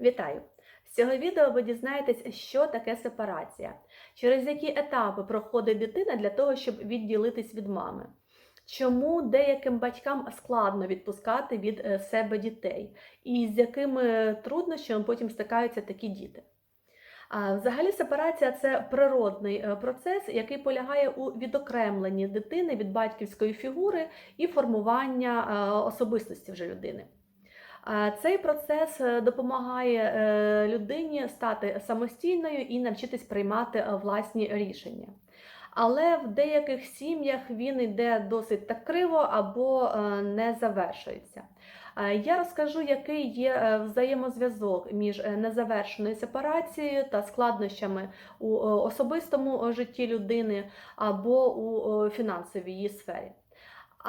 Вітаю! З цього відео ви дізнаєтесь, що таке сепарація, через які етапи проходить дитина для того, щоб відділитись від мами. Чому деяким батькам складно відпускати від е, себе дітей, і з якими труднощами потім стикаються такі діти? Взагалі, сепарація це природний е, процес, який полягає у відокремленні дитини від батьківської фігури і формування е, особистості вже людини. Цей процес е, допомагає е, людині стати самостійною і навчитись приймати е, власні рішення. Але в деяких сім'ях він йде досить так криво або не завершується. Я розкажу, який є взаємозв'язок між незавершеною сепарацією та складнощами у особистому житті людини або у фінансовій її сфері.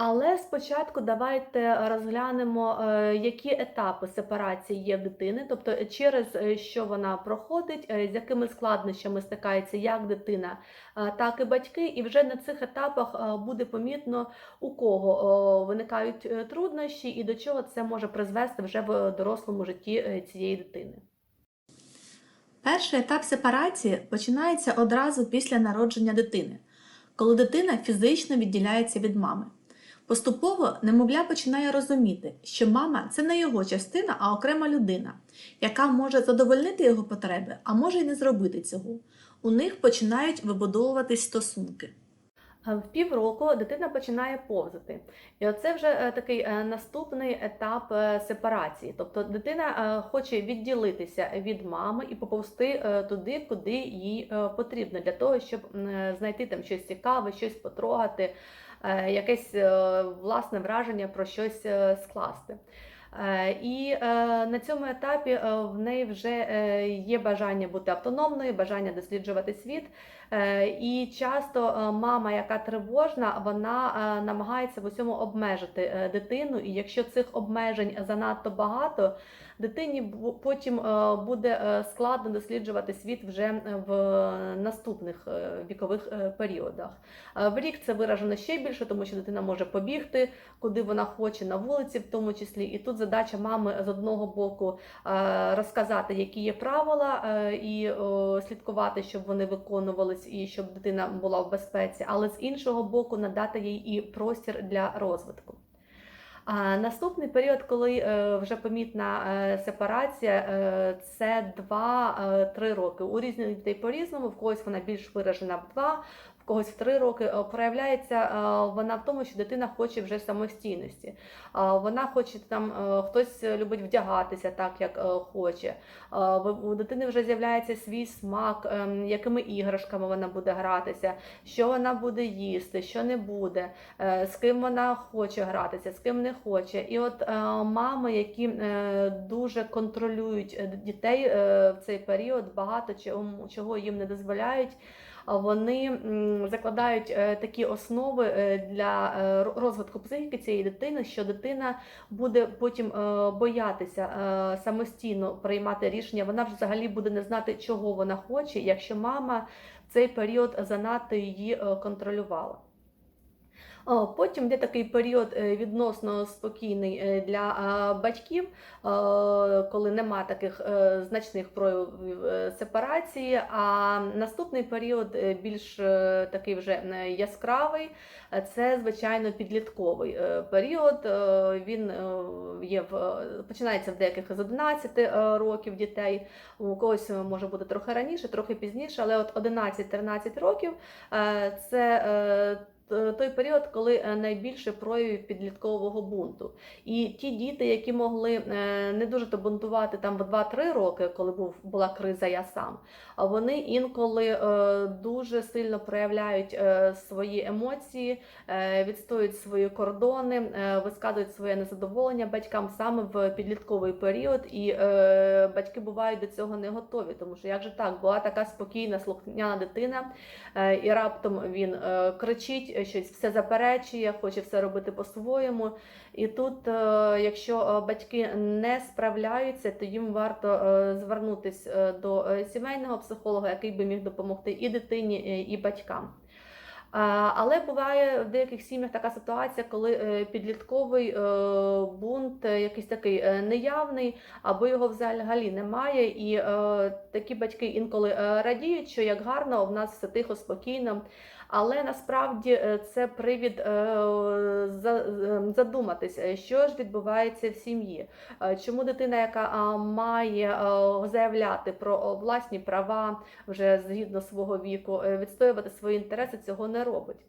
Але спочатку давайте розглянемо, е, які етапи сепарації є в дитини, тобто через е, що вона проходить, е, з якими складнощами стикається як дитина, е, так і батьки. І вже на цих етапах е, буде помітно, у кого е, виникають е, труднощі і до чого це може призвести вже в дорослому житті е, цієї дитини. Перший етап сепарації починається одразу після народження дитини, коли дитина фізично відділяється від мами. Поступово немовля починає розуміти, що мама це не його частина, а окрема людина, яка може задовольнити його потреби, а може й не зробити цього. У них починають вибудовуватись стосунки. Е, В півроку дитина починає повзати. І оце вже е, такий е, наступний етап сепарації. Тобто дитина хоче відділитися від мами і поповзти туди, куди їй потрібно, для того, щоб знайти там щось цікаве, щось потрогати, якесь е, власне враження про щось е, скласти. Е, І е, на цьому етапі е, в неї вже е, є бажання бути автономною, бажання досліджувати світ. Е, І часто е, мама, яка тривожна, вона е, намагається в усьому обмежити е, дитину. І якщо цих обмежень занадто багато, дитині потім е, буде е, складно досліджувати світ вже в наступних е, вікових е, періодах. Е, В рік це виражено ще більше, тому що дитина може побігти, куди вона хоче, на вулиці, в тому числі. І тут задача мами з одного боку е, розказати, які є правила, е, і е, слідкувати, щоб вони виконувались, і щоб дитина була в безпеці, але з іншого боку, надати їй і простір для розвитку. А наступний період, коли е, вже помітна е, сепарація, е, це 2-3 роки. У різних дітей по-різному, в когось вона більш виражена в 2, в когось в 3 роки. Проявляється вона в тому, що дитина хоче вже самостійності. Вона хоче там, хтось любить вдягатися так, як хоче. У дитини вже з'являється свій смак, ем, якими іграшками вона буде гратися, що вона буде їсти, що не буде з ким вона хоче гратися, з ким не хоче. І от е, мами, які е, дуже контролюють е, дітей в цей період, багато чого, їм не дозволяють. Вони закладають такі основи для розвитку психіки цієї дитини, що дитина буде потім боятися самостійно приймати рішення. Вона взагалі буде не знати, чого вона хоче, якщо мама в цей період занадто її контролювала. Потім йде такий період е, відносно спокійний е, для батьків, коли нема таких е, значних проявів сепарації. А наступний період більш такий вже яскравий. Це звичайно підлітковий період. Він є в починається в деяких з 11 е, років дітей. У когось може бути трохи раніше, трохи пізніше, але от 11-13 років це. Е, той період, коли е, найбільше проявів підліткового бунту. І ті діти, які могли е, не дуже то бунтувати там в 2-3 роки, коли був була криза я сам, а вони інколи дуже сильно проявляють свої емоції, відстоюють свої кордони, висказують своє незадоволення батькам саме в підлітковий період, і батьки бувають до цього не готові, тому що як же так, була така спокійна, слухняна дитина, і раптом він кричить, щось все заперечує, хоче все робити по-своєму. І тут, е, якщо е, батьки не справляються, то їм варто е, звернутися до е, сімейного психолога, який би міг допомогти і дитині, е, і батькам. Але буває в деяких сім'ях така ситуація, коли е, підлітковий е, бунт е, якийсь такий е, неявний, або його взагалі немає. І е, такі батьки інколи е, радіють, що як гарно, в нас все тихо, спокійно. Але насправді е, це привід е, за- е, задуматись, е, що ж відбувається в сім'ї. Чому дитина, яка має заявляти про власні права вже згідно свого віку, відстоювати свої інтереси, цього не робить.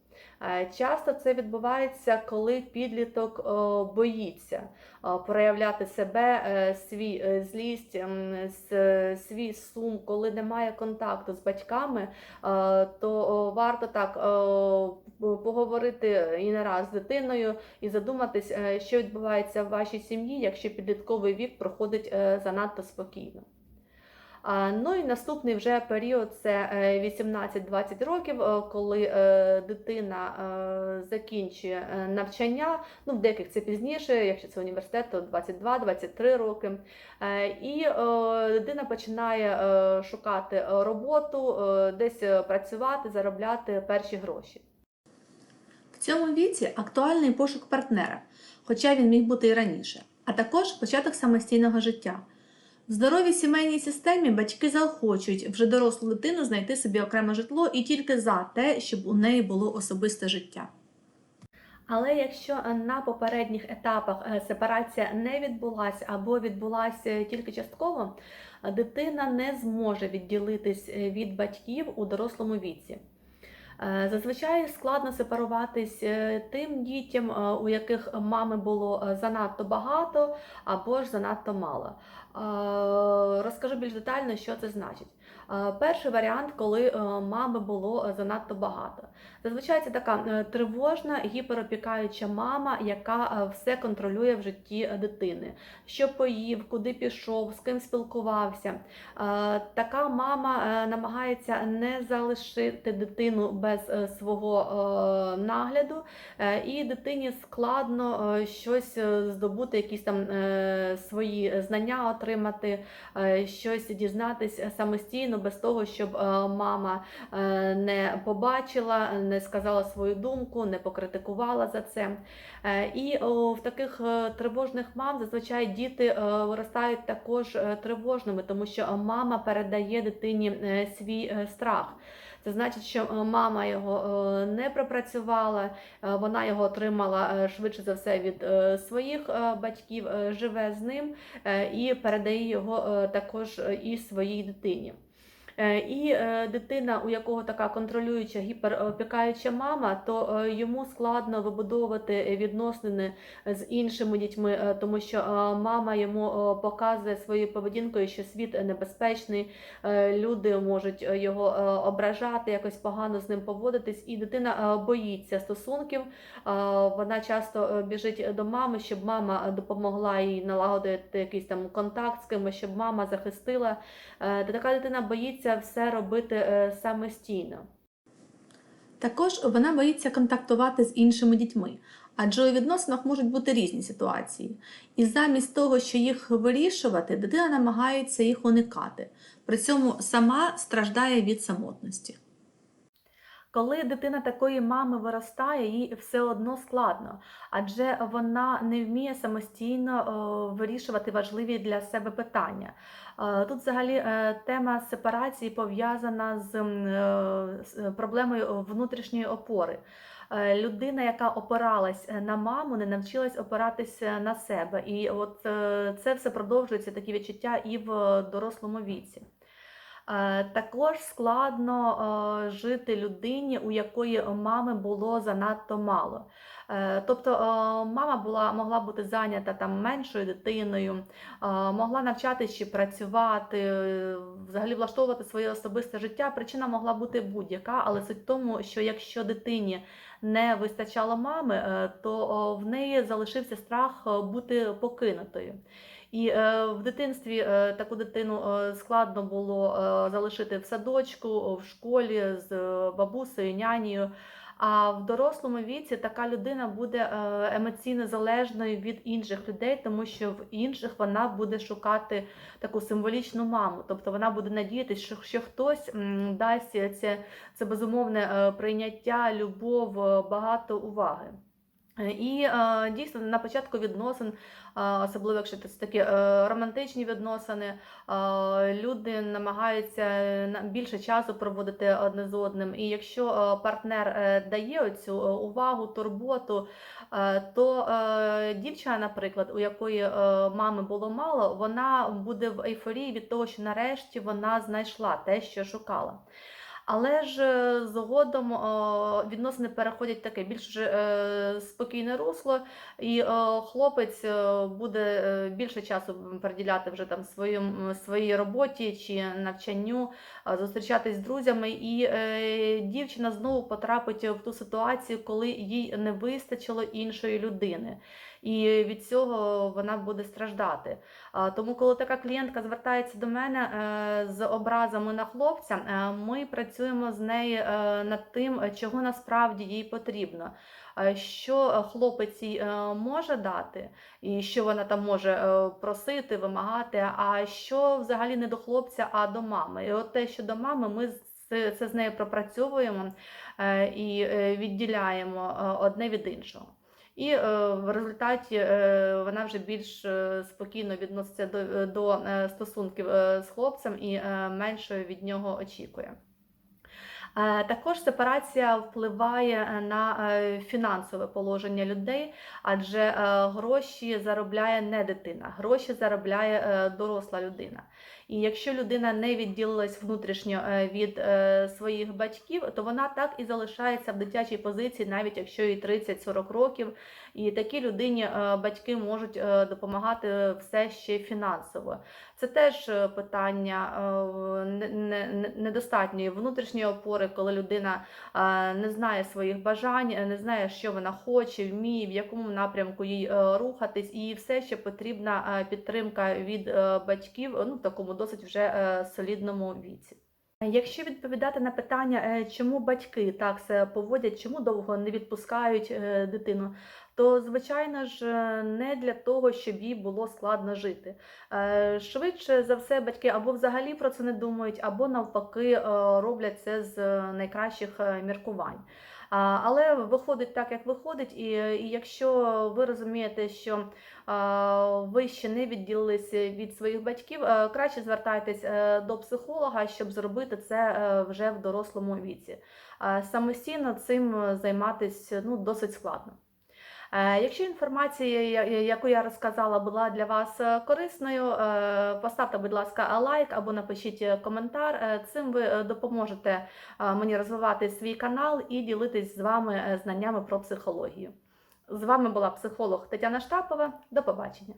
Часто це відбувається, коли підліток боїться проявляти себе, свій злість, м, с- е, свій сум, коли немає контакту з батьками, то варто так е, поговорити і не раз з дитиною і задуматись, е, що відбувається в вашій сім'ї, якщо підлітковий вік проходить е, занадто спокійно. Ну і наступний вже період це е, 18-20 років, е, коли е, дитина е, закінчує е, навчання. Ну, в деяких це пізніше, якщо це університет, то 22-23 роки. Е, І е, дитина починає е, шукати е, роботу, е, десь е, працювати, заробляти перші гроші. В цьому віці актуальний пошук партнера, хоча він міг бути і раніше, а також початок самостійного життя. Здоровій сімейній системі батьки заохочують вже дорослу дитину знайти собі окреме житло і тільки за те, щоб у неї було особисте життя. Але якщо е, на попередніх етапах е, сепарація не відбулася або відбулася тільки частково, е, дитина не зможе відділитись е, від батьків у дорослому віці. Е, Зазвичай складно сепаруватись е, тим дітям, е, у яких мами було занадто багато або ж занадто мало. Розкажу більш детально, що це значить. Е, Перший варіант, коли е, мами було е, занадто багато. Зазвичай це така тривожна, гіперопікаюча мама, яка все контролює в житті дитини. Що поїв, куди пішов, з ким спілкувався. Така мама намагається не залишити дитину без свого нагляду, і дитині складно щось здобути, якісь там свої знання отримати, щось дізнатись самостійно, без того, щоб е, мама е, не побачила, не сказала свою думку, не покритикувала за це. Е, І в таких тривожних мам зазвичай діти виростають також тривожними, тому що мама передає дитині свій страх. Це значить, що мама його не пропрацювала, вона його отримала швидше за все від своїх батьків, живе з ним і передає його також і своїй дитині. Е, І е, дитина, у якого така контролююча, гіперопікаюча мама, то е, йому складно вибудовувати відносини з іншими дітьми, тому що мама йому показує своєю поведінкою, що світ небезпечний, люди можуть його ображати, якось погано з ним поводитись, і дитина боїться стосунків. Вона часто біжить до мами, щоб мама допомогла їй налагодити якийсь там контакт з кимось, щоб мама захистила. Така дитина боїться все робити е, самостійно. Також вона боїться контактувати з іншими дітьми, адже у відносинах можуть бути різні ситуації. І замість того, що їх вирішувати, дитина намагається їх уникати. При цьому сама страждає від самотності. Коли дитина такої мами виростає, їй все одно складно, адже вона не вміє самостійно е, вирішувати важливі для себе питання. Е, Тут взагалі е, тема сепарації пов'язана з проблемою внутрішньої опори. Людина, яка опиралась на маму, не навчилась опиратися на себе. І от це все продовжується такі відчуття і в дорослому віці. Е, Також складно е, жити людині, у якої мами було занадто мало. Е, Тобто мама була, могла бути зайнята там меншою дитиною, могла навчатися чи працювати, взагалі влаштовувати своє особисте життя. Причина могла бути будь-яка, але суть в тому, що якщо дитині не вистачало мами, то в неї залишився страх бути покинутою. І е, в дитинстві е, таку дитину е, складно було залишити в садочку, в школі з бабусею, нянею. А в дорослому віці така людина буде емоційно залежною від інших людей, тому що в інших вона буде шукати таку символічну маму. Тобто вона буде надіятися, що, що хтось дасть це, це безумовне прийняття, любов, багато уваги. Е, І е, дійсно на початку відносин, е, особливо якщо це такі романтичні відносини, люди намагаються на- більше часу проводити одне з одним. І якщо партнер дає оцю е, увагу, турботу, то дівчина, наприклад, у якої мами було мало, вона буде в ейфорії від того, що нарешті вона знайшла те, що шукала. Але ж е, згодом е, відносини переходять таке більш е, спокійне русло, і хлопець буде більше часу приділяти вже там своїм, своїй роботі чи навчанню, зустрічатись з друзями, і дівчина знову потрапить в ту ситуацію, коли їй не вистачило іншої людини. І від цього вона буде страждати. Тому, коли така клієнтка звертається до мене е, з образами на хлопця, е, ми працюємо з нею е, над тим, чого насправді їй потрібно. Що хлопець їй може дати, і що вона там може просити, вимагати, а що взагалі не до хлопця, а до мами. І от те, що до мами, ми це, з нею пропрацьовуємо і відділяємо одне від іншого. І е, в результаті е, вона вже більш е, спокійно відноситься до, до стосунків з хлопцем і менше від нього очікує. Також сепарація впливає на фінансове положення людей, адже гроші заробляє не дитина, гроші заробляє доросла людина. І якщо людина не відділилась внутрішньо е, від е, своїх батьків, то вона так і залишається в дитячій позиції, навіть якщо їй 30-40 років. І такій людині е, батьки можуть допомагати все ще фінансово. Це теж питання не- не- не- недостатньої внутрішньої опори, коли людина не знає своїх бажань, не знає, що вона хоче, вміє, в якому напрямку їй рухатись, і все ще потрібна підтримка від батьків ну, в такому досить вже е, солідному віці. Якщо відповідати на питання, е, чому батьки так себе поводять, чому довго не відпускають е, дитину, то звичайно ж не для того, щоб їй було складно жити. Швидше за все, батьки або взагалі про це не думають, або навпаки роблять це з найкращих міркувань. Але виходить так, як виходить, і, якщо ви розумієте, що ви ще не відділилися від своїх батьків, е, краще звертайтесь е, до психолога, щоб зробити це е, вже в дорослому віці. Самостійно цим займатися ну, досить складно. Е, Якщо інформація, яку я розказала, була для вас е, корисною, е, поставте, будь ласка, лайк або напишіть коментар. Цим ви допоможете мені розвивати свій канал і ділитись з вами знаннями про психологію. З вами була психолог Тетяна Штапова. До побачення.